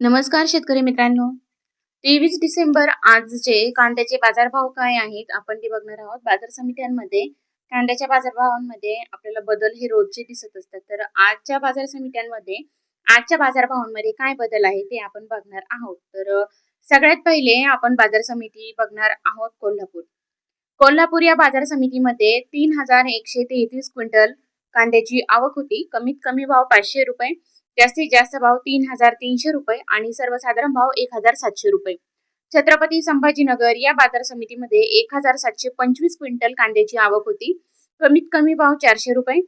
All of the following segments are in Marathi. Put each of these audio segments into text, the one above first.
नमस्कार शेतकरी मित्रांनो. तेवीस डिसेंबर आजचे कांद्याचे बाजारभाव काय आहेत आपण ते बघणार आहोत. बाजार समित्यांमध्ये कांद्याच्या बाजारभावांमध्ये आपल्याला बदल हे रोजचे दिसत असतात. तर आजच्या बाजार समित्यांमध्ये आजच्या बाजारभावांमध्ये काय बदल आहे ते आपण बघणार आहोत. तर सगळ्यात पहिले आपण बाजार समिती बघणार आहोत कोल्हापूर. कोल्हापूर या बाजार समितीमध्ये तीन हजार एकशे तेहतीस क्विंटल कांद्याची आवक होती. कमीत कमी भाव पाचशे रुपये जास्तीत जास्त भाव तीन हजार तीनशे रुपये आणि सर्वसाधारण भाव एक हजार सातशे रुपये. छत्रपती संभाजीनगर या बाजार समितीमध्ये एक हजार सातशे पंचवीस क्विंटल कांद्याची आवक होती. कमीत कमी भाव चारशे रुपये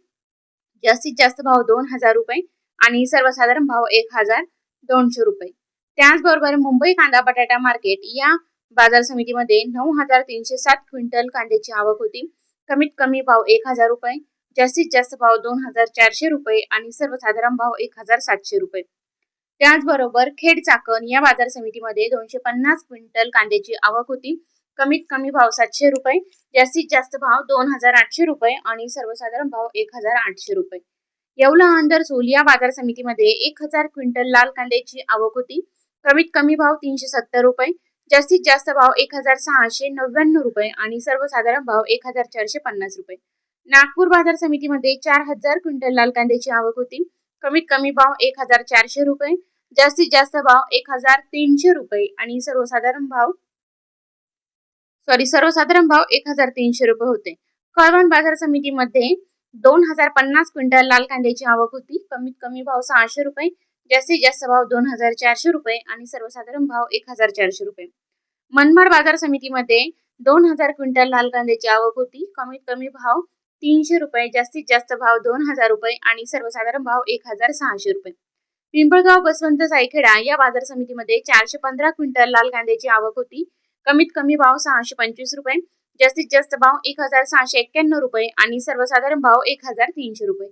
जास्तीत जास्त भाव दोन हजार रुपये आणि सर्वसाधारण भाव एक हजार दोनशे रुपये. त्याचबरोबर मुंबई कांदा बटाटा मार्केट या बाजार समितीमध्ये नऊ हजार तीनशे सात क्विंटल कांद्याची आवक होती. कमीत कमी भाव एक हजार रुपये जास्तीत जास्त भाव दोन हजार चारशे रुपये आणि सर्वसाधारण भाव एक हजार सातशे रुपये. त्याचबरोबर खेड चाकण या बाजार समितीमध्ये दोनशे पन्नास क्विंटल कांद्याची आवक होती. कमीत कमी भाव सातशे रुपये जास्तीत जास्त भाव दोन हजार आठशे रुपये आणि सर्वसाधारण भाव एक हजार आठशे रुपये. येवला सोल या बाजार समितीमध्ये एक हजार क्विंटल लाल कांद्याची आवक होती. कमीत कमी भाव तीनशे सत्तर रुपये जास्तीत जास्त भाव एक हजार सहाशे नव्याण्णव रुपये आणि सर्वसाधारण भाव एक हजार चारशे पन्नास रुपये. नागपूर बाजार समितीमध्ये चार हजार क्विंटल लाल कांद्याची आवक होती. कमीत कमी भाव एक हजार चारशे रुपये जास्तीत जास्त भाव एक हजार तीनशे रुपये आणि सर्वसाधारण भाव सॉरी सर्वसाधारण भाव एक हजार तीनशे रुपये होते. कळवण बाजार समितीमध्ये दोन हजार पन्नास क्विंटल लाल कांद्याची आवक होती. कमीत कमी भाव सहाशे रुपये जास्तीत जास्त भाव दोन हजार चारशे रुपये आणि सर्वसाधारण भाव एक हजार चारशे रुपये. मनमाड बाजार समितीमध्ये दोन हजार क्विंटल लाल कांद्याची आवक होती. कमीत कमी भाव तीनशे रुपये जास्तीत जास्त भाव दोन हजार रुपये आणि सर्वसाधारण भाव एक हजार सहाशे रुपये. पिंपळगाव बसवंत सायखेडा या बाजार समितीमध्ये चारशे पंधरा क्विंटल लाल कांद्याची आवक होती. कमीत कमी भाव सहाशे पंचवीस रुपये जास्तीत जास्त भाव एक हजार सहाशे एक्क्याण्णव रुपये आणि सर्वसाधारण भाव एक हजार तीनशे रुपये.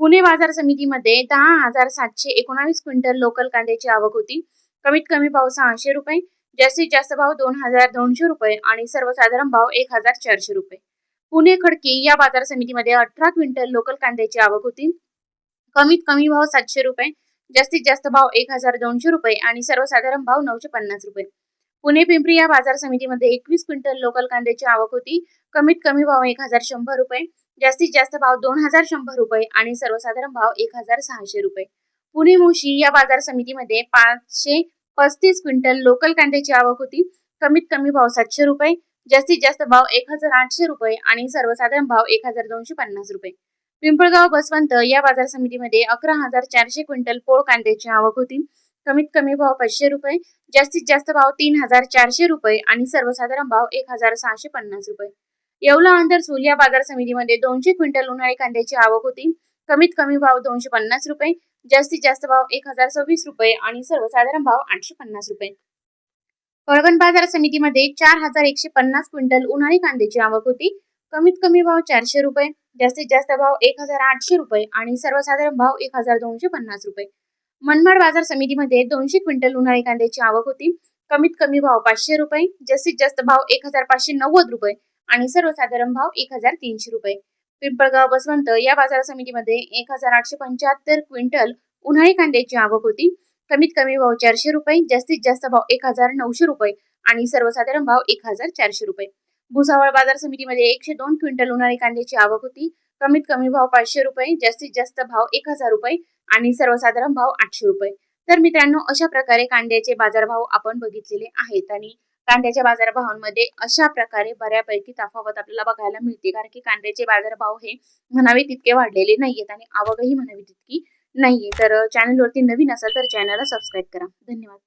पुणे बाजार समितीमध्ये दहा हजार सातशे एकोणावीस क्विंटल लोकल कांद्याची आवक होती. कमीत कमी भाव सहाशे रुपये जास्तीत जास्त भाव दोन हजार दोनशे रुपये आणि सर्वसाधारण भाव एक हजार चारशे रुपये. पुणे खडकी या बाजार समितीमध्ये अठरा क्विंटल लोकल कांद्याची आवक होती. कमीत कमी भाव सातशे रुपये जास्तीत जास्त भाव एक हजार दोनशे रुपये आणि सर्वसाधारण भाव नऊशे पन्नास रुपये. पुणे पिंपरी या बाजार समितीमध्ये एकवीस क्विंटल लोकल कांद्याची आवक होती. कमीत कमी भाव एक हजार शंभर रुपये जास्तीत जास्त भाव दोन हजार शंभर रुपये आणि सर्वसाधारण भाव एक हजार सहाशे रुपये. पुणे मुशी या बाजार समितीमध्ये पाचशे पस्तीस क्विंटल लोकल कांद्याची आवक होती. कमीत कमी भाव सातशे रुपये जास्तीत जास्त भाव एक हजार आठशे रुपये आणि सर्वसाधारण भाव एक हजार दोनशे पन्नास रुपये. पिंपळगाव बसवंत या बाजार समितीमध्ये अकरा हजार चारशे क्विंटल पोळ कांद्याची आवक होती. कमीत कमी भाव पाचशे रुपये जास्तीत जास्त भाव तीन हजार चारशे रुपये आणि सर्वसाधारण भाव एक हजार सहाशे पन्नास रुपये. येवला अंडरसूल या बाजार समितीमध्ये दोनशे क्विंटल उन्हाळी कांद्याची आवक होती. कमीत कमी भाव दोनशे पन्नास रुपये जास्तीत जास्त भाव एक हजार सव्वीस रुपये आणि सर्वसाधारण भाव आठशे पन्नास रुपये. कळवण बाजार समितीमध्ये चार हजार एकशे पन्नास क्विंटल उन्हाळी कांद्याची आवक होती. कमीत कमी भाव चारशे रुपये जास्तीत जास्त भाव एक हजार आठशे रुपये आणि सर्वसाधारण भाव एक हजार दोनशे पन्नास रुपये. मनमाड बाजार समितीमध्ये दोनशे क्विंटल उन्हाळी कांद्याची आवक होती. कमीत कमी भाव पाचशे रुपये जास्तीत जास्त भाव एक हजार पाचशे नव्वद रुपये आणि सर्वसाधारण भाव एक हजार तीनशे रुपये. पिंपळगाव बसवंत या बाजार समितीमध्ये एक हजार आठशे पंच्याहत्तर क्विंटल उन्हाळी कांद्याची आवक होती. कमीत कमी भाव चारशे रुपये जास्तीत जास्त भाव एक हजार नऊशे रुपये आणि सर्वसाधारण भाव एक हजार चारशे रुपये. भुसावळ बाजार समितीमध्ये एकशे दोन क्विंटल उन्हाळी कांद्याची आवक होती. कमीत कमी भाव पाचशे रुपये जास्तीत जास्त भाव एक हजार रुपये आणि सर्वसाधारण भाव आठशे रुपये. तर मित्रांनो अशा प्रकारे कांद्याचे बाजारभाव आपण बघितलेले आहेत आणि कांद्याच्या बाजारभावांमध्ये अशा प्रकारे बऱ्यापैकी तफावत आपल्याला बघायला मिळते. कारण की कांद्याचे बाजारभाव हे म्हणावे तितके वाढलेले नाहीयेत आणि आवकही म्हणावी तितकी नाहीये. तर चॅनलवरती नवीन असाल तर चॅनलला सबस्क्राईब करा. धन्यवाद.